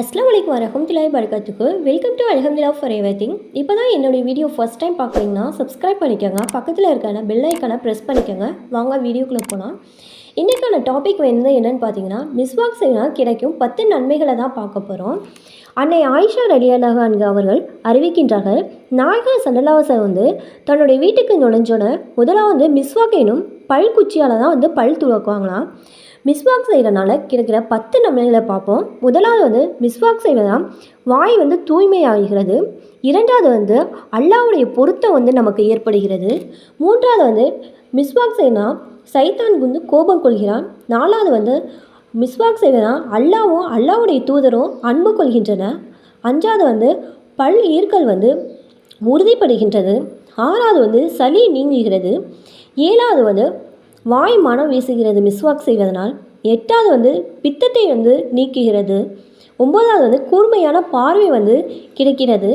அஸ்லாம் வலைக்கும் வரஹமத்துல்லாஹி பழக்கத்துக்கு வெல்கம் டு அலஹம்துல்லா ஃபார் எவர் திங் இப்போ தான் என்னுடைய வீடியோ ஃபஸ்ட் டைம் பார்க்குறீங்கன்னா சப்ஸ்கிரைப் பண்ணிக்கோங்க. பக்கத்தில் இருக்கான பெல் ஐக்கானை ப்ரெஸ் பண்ணிக்கோங்க. வாங்க வீடியோக்குள்ளே போனால் இன்றைக்கான டாபிக் வந்து என்னென்னு பார்த்தீங்கன்னா மிஸ்வாக் செய்யலாம் கிடைக்கும் பத்து நன்மைகளை தான் பார்க்க போகிறோம் அன்னை ஆயிஷா ரலியல்லாஹான்கு அவர்கள் அறிவிக்கின்றார்கள் நாயகர் சல்லல்லாவசர் வந்து தன்னுடைய வீட்டுக்கு நுழைஞ்சோட முதலாவது மிஸ்வாக் எனும் பல் குச்சியால் தான் வந்து பல் துவக்குவாங்களாம். மிஸ்வாக் செய்கிறனால கிடைக்கிற பத்து நன்மைகளை பார்ப்போம். முதலாவது வந்து மிஸ்வாக் செய்வதால் வாய் வந்து தூய்மையாகிறது. இரண்டாவது வந்து அல்லாவுடைய பொருத்தம் வந்து நமக்கு ஏற்படுகிறது. மூன்றாவது வந்து மிஸ்வாக் செய்யலாம் சைத்தான் வந்து கோபம் கொள்கிறான். நாலாவது வந்து மிஸ்வாக் செய்வதால் அல்லாவும் அல்லாவுடைய தூதரும் அன்பு கொள்கின்றன. அஞ்சாவது வந்து பல் ஈர்கள் வந்து உறுதிப்படுகின்றது. ஆறாவது வந்து சளி நீங்குகிறது. ஏழாவது வந்து வாய் மனம் வீசுகிறது மிஸ்வாக் செய்வதனால் எட்டாவது வந்து பித்தத்தை வந்து நீக்குகிறது. ஒம்பதாவது வந்து கூர்மையான பார்வை வந்து கிடைக்கிறது.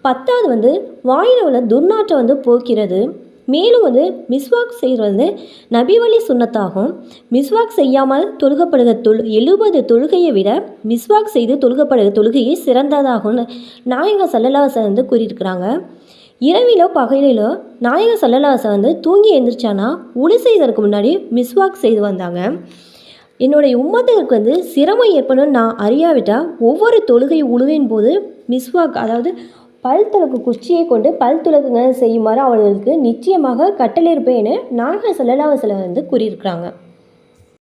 பத்தாவது வந்து வாயில் உள்ள துர்நாற்றம் வந்து போக்கிறது. மேலும் வந்து மிஸ்வாக் செய்கிறது வந்து நபிவழி சுண்ணத்தாகும். மிஸ்வாக் செய்யாமல் தொழுகப்படுகிற தொழு எழுபது தொழுகையை விட மிஸ்வாக் செய்து தொழுகப்படுகிற தொழுகையை சிறந்ததாகும்னு நாயக சல்லல்லாசன் வந்து கூறியிருக்கிறாங்க. இரவிலோ பகலிலோ நாயக சல்லலாசை வந்து தூங்கி எழுந்திரிச்சானா உளி செய்வதற்கு முன்னாடி மிஸ்வாக் செய்து வந்தாங்க. என்னுடைய உம்மத்திற்கு வந்து சிரமம் ஏற்படும் நான் அறியாவிட்டால் ஒவ்வொரு தொழுகை உழுவின் போது மிஸ்வாக் அதாவது பல் துளக்கு குச்சியை கொண்டு பல் துளக்குங்க செய்யுமாறு அவர்களுக்கு நிச்சயமாக கட்டளிருப்பேன்னு நாயக சல்லல்லாவசில் வந்து கூறியிருக்கிறாங்க.